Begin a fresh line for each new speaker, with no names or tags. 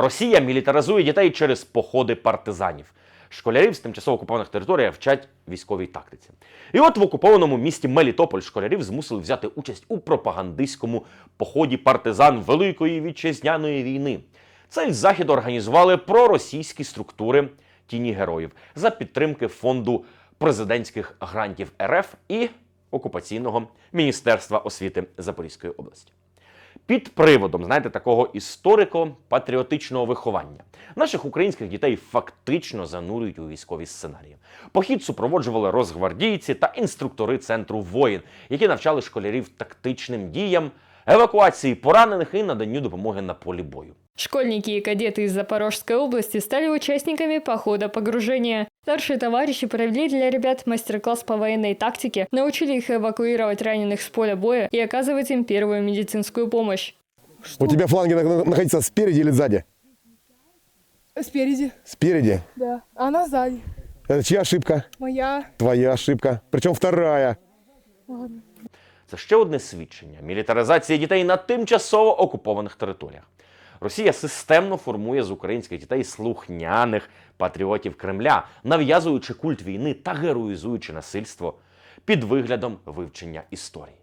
Росія мілітаризує дітей через походи партизанів. Школярів з тимчасово окупованих територій вчать військовій тактиці. І от в окупованому місті Мелітополь школярів змусили взяти участь у пропагандистському поході партизан Великої вітчизняної війни. Цей захід організували проросійські структури тіні героїв за підтримки фонду президентських грантів РФ і окупаційного міністерства освіти Запорізької області. Під приводом, знаєте, такого історико-патріотичного виховання наших українських дітей фактично занурюють у військові сценарії. Похід супроводжували розгвардійці та інструктори центру воїн, які навчали школярів тактичним діям, евакуації поранених і наданню допомоги на полі бою.
Школьники и кадеты из Запорожской области стали участниками похода погружения. Старшие товарищи провели для ребят мастер-класс по военной тактике, научили их эвакуировать раненых с поля боя и оказывать им первую медицинскую помощь.
У тебя фланги на- находятся спереди или сзади?
Спереди,
Спереди.
да. А она сзади.
Это чья ошибка?
Моя.
Твоя ошибка. Причем вторая.
Це ще одне свідчення мілітаризації дітей на тимчасово окупованих територіях. Росія системно формує з українських дітей слухняних патріотів Кремля, нав'язуючи культ війни та героїзуючи насильство під виглядом вивчення історії.